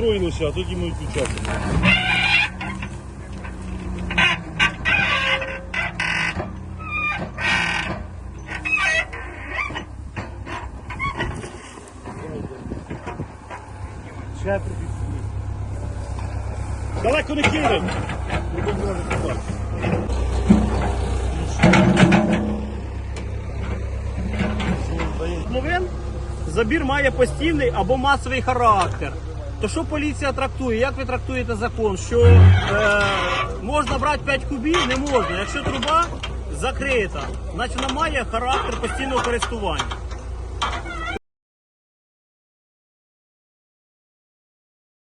настроїлися, а тоді ми відключати. Ще. Далеко не побачити. Мовин, забір має постійний або масовий характер. То що поліція трактує? Як ви трактуєте закон? Що е, можна брати 5 кубів? Не можна. Якщо труба закрита, значить вона має характер постійного користування.